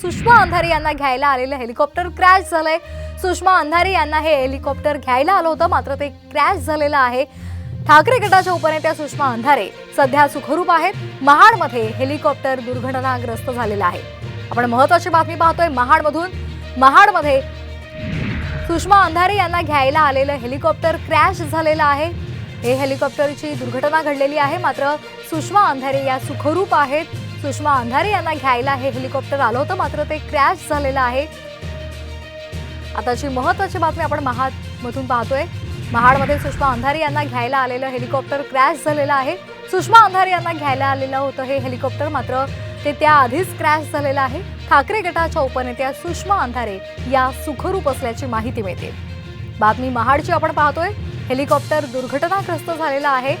सुषमा अंधारे यांना घ्यायला आलेलं हेलिकॉप्टर क्रॅश झालंय. सुषमा अंधारे यांना हे हेलिकॉप्टर घ्यायला आलं होतं मात्र ते क्रॅश झालेलं आहे. ठाकरे गटाच्या उपनेत्या सुषमा अंधारे सध्या सुखरूप आहेत. महाडमध्ये हेलिकॉप्टर दुर्घटनाग्रस्त झालेलं आहे. आपण महत्वाची बातमी पाहतोय महाडमधून. महाडमध्ये सुषमा अंधारे यांना घ्यायला आलेलं हेलिकॉप्टर क्रॅश झालेलं आहे. हे हेलिकॉप्टरची दुर्घटना घडलेली आहे मात्र सुषमा अंधारे या सुखरूप आहेत. सुषमा अंधारे यांना घ्यायला हे हेलिकॉप्टर आलं होतं मात्र ते क्रॅश झालेलं आहे. आताची महत्वाची बातमी आपण महाडमधून पाहतोय. महाडमध्ये सुषमा अंधारे यांना घ्यायला आलेलं हेलिकॉप्टर क्रॅश झालेलं आहे. सुषमा अंधारे यांना घ्यायला आलेलं होतं हे हेलिकॉप्टर मात्र ते त्याआधीच क्रॅश झालेलं आहे. ठाकरे गटाच्या उपनेत्या सुषमा अंधारे या सुखरूप असल्याची माहिती मिळते. बातमी महाडची आपण पाहतोय. हेलिकॉप्टर दुर्घटनाग्रस्त झालेलं आहे.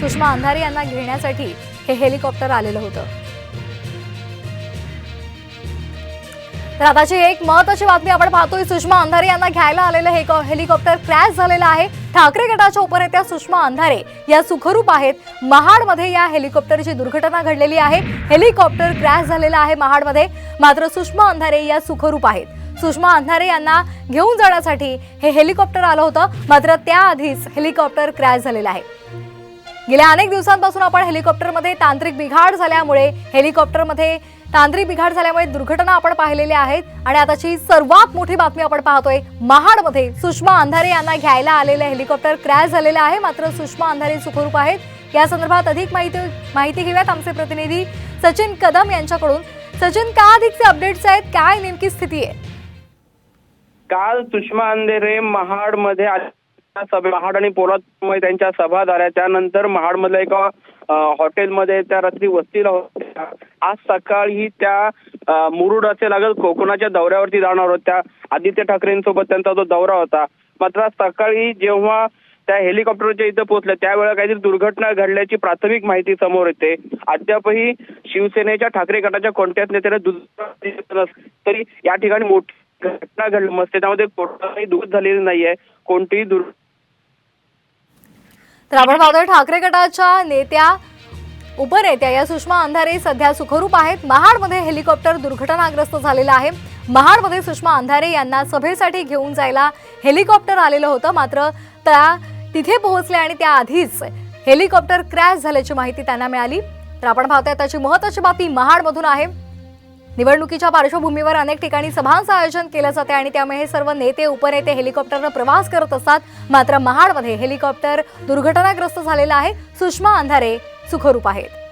सुषमा अंधारे यांना घेण्यासाठी हे हेलिकॉप्टर आलेलं होतं. तर आताची एक महत्वाची बातमी आपण पाहतोय. सुषमा अंधारे यांना घ्यायला आलेलं हे क- हेलिकॉप्टर क्रॅश झालेलं आहे. ठाकरे गटाच्या उपनेत्या सुषमा अंधारे या सुखरूप आहेत. महाडमध्ये या हेलिकॉप्टरची दुर्घटना घडलेली आहे. हेलिकॉप्टर क्रॅश झालेलं आहे महाडमध्ये. मात्र सुषमा अंधारे या सुखरूप आहेत. सुषमा अंधारे यांना घेऊन जाण्यासाठी हे हेलिकॉप्टर आलं होतं. मात्र त्याआधीच हेलिकॉप्टर क्रॅश झालेलं आहे. गेल्या अनेक दिवसांपासून आपण हेलिकॉप्टरमध्ये तांत्रिक बिघाड झाल्यामुळे हेलिकॉप्टरमध्ये तांत्रिक बिघाड झाल्यामुळे दुर्घटना आपण पाहिलेल्या आहेत. आणि आताची सर्वात मोठी बातमी आपण पाहतोय महाडमध्ये सुषमा अंधारे यांना घ्यायला आलेलं हेलिकॉप्टर क्रॅश झालेलं आहे. मात्र सुषमा अंधारे सुखरूप आहेत. या संदर्भात अधिक माहिती माहिती घेऊयात आमचे प्रतिनिधी सचिन कदम यांच्याकडून. सचिन का अधिकचे अपडेट्स आहेत? काय नेमकी स्थिती आहे? काल सुषमा अंधेरे महाडमध्ये महाड आणि पोलादमध्ये त्यांच्या सभा झाल्या. त्यानंतर महाडमधल्या एका हॉटेलमध्ये त्या रात्री वस्तीला होत्या. आज सकाळी त्या मुरुड असे लागत कोकणाच्या दौऱ्यावरती जाणार होत्या. आदित्य ठाकरेंसोबत त्यांचा जो दौरा होता. मात्र आज सकाळी जेव्हा त्या हेलिकॉप्टरच्या इथं पोहोचल्या त्यावेळेला काहीतरी दुर्घटना घडल्याची प्राथमिक माहिती समोर येते. अद्यापही शिवसेनेच्या ठाकरे गटाच्या कोणत्याच नेत्याने तरी या ठिकाणी मोठी घटना घडली. मस्त त्यामध्ये कोणताही दुःख झालेली नाहीये. कोणतीही दुर् तर आपण पाहतोय ठाकरे गटाच्या नेत्या उपनेत्या या सुषमा अंधारे सध्या सुखरूप आहेत. महाडमध्ये हेलिकॉप्टर दुर्घटनाग्रस्त झालेलं आहे. महाडमध्ये सुषमा अंधारे यांना सभेसाठी घेऊन जायला हेलिकॉप्टर आलेलं होतं. मात्र त्या तिथे पोहोचले आणि त्याआधीच हेलिकॉप्टर क्रॅश झाल्याची माहिती त्यांना मिळाली. तर आपण पाहतोय त्याची महत्वाची बातमी महाडमधून आहे. निवडणुकीच्या पार्श्वभूमीवर अनेक ठिकाणी सभांचं आयोजन केलं जाते आणि त्यामुळे हे सर्व नेते उपनेते हेलिकॉप्टरनं प्रवास करत असतात. मात्र महाडमध्ये हेलिकॉप्टर दुर्घटनाग्रस्त झालेलं आहे. सुषमा अंधारे सुखरूप आहेत.